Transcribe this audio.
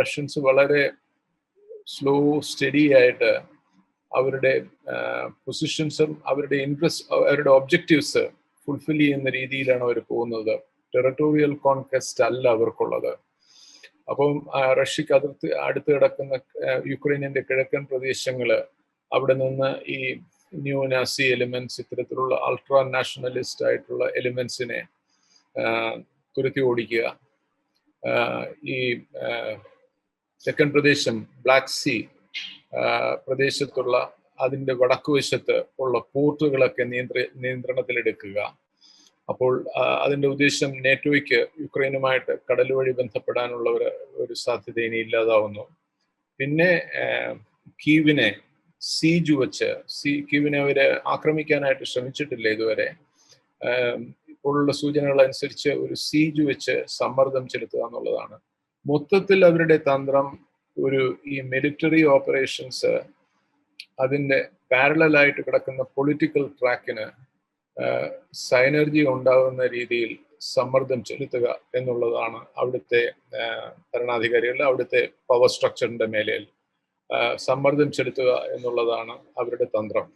Russians വളരെ slow steady ആയിട്ട് അവരുടെ പൊസിഷൻസും അവരുടെ ഇൻട്രസ്റ്റ് അവരുടെ ഒബ്ജക്റ്റീവ്സ് ഫുൾഫിൽ ചെയ്യുന്ന രീതിയിലാണ് അവർ പോകുന്നത്. ടെറിട്ടോറിയൽ കോൺക്വസ്റ്റ് അല്ല അവർക്കുള്ളത്. അപ്പം റഷ്യക്ക് അതിർത്തി അടുത്ത് കിടക്കുന്ന യുക്രൈനിന്റെ കിഴക്കൻ പ്രദേശങ്ങൾ അവിടെ നിന്ന് ഈ ന്യൂ നാസി എലിമെന്റ്സ് ഇത്തരത്തിലുള്ള അൾട്രാ നാഷണലിസ്റ്റ് ആയിട്ടുള്ള എലിമെന്റ്സിനെ തുരുത്തി ഓടിക്കുക. ഈ തെക്കൻ പ്രദേശം ബ്ലാക്ക് സീ പ്രദേശത്തുള്ള അതിന്റെ വടക്കുവശത്ത് ഉള്ള പോർട്ടുകളൊക്കെ നിയന്ത്ര നിയന്ത്രണത്തിലെടുക്കുക. അപ്പോൾ അതിന്റെ ഉദ്ദേശം നേറ്റോയ്ക്ക് യുക്രൈനുമായിട്ട് കടൽ വഴി ബന്ധപ്പെടാനുള്ള ഒരു സാധ്യത ഇനി ഇല്ലാതാവുന്നു. പിന്നെ കീവിനെ സീജ് വെച്ച് സീ കീവിനെ അവരെ ആക്രമിക്കാനായിട്ട് ശ്രമിച്ചിട്ടില്ല ഇതുവരെ? ഇപ്പോഴുള്ള സൂചനകൾ അനുസരിച്ച് ഒരു സീജ് വെച്ച് സമ്മർദ്ദം ചെലുത്തുക എന്നുള്ളതാണ്. മൊത്തത്തിൽ അവരുടെ തന്ത്രം ഒരു ഈ മിലിറ്ററി ഓപ്പറേഷൻസ് അതിന്റെ പാരലായിട്ട് കിടക്കുന്ന പൊളിറ്റിക്കൽ ട്രാക്കിന് സൈനർജി ഉണ്ടാകുന്ന രീതിയിൽ സമ്മർദ്ദം ചെലുത്തുക എന്നുള്ളതാണ് അവിടുത്തെ ഭരണാധികാരികൾ അവിടുത്തെ പവർ സ്ട്രക്ചറിന്റെ മേലേൽ സമ്മർദ്ദം ചെലുത്തുക എന്നുള്ളതാണ് അവരുടെ തന്ത്രം.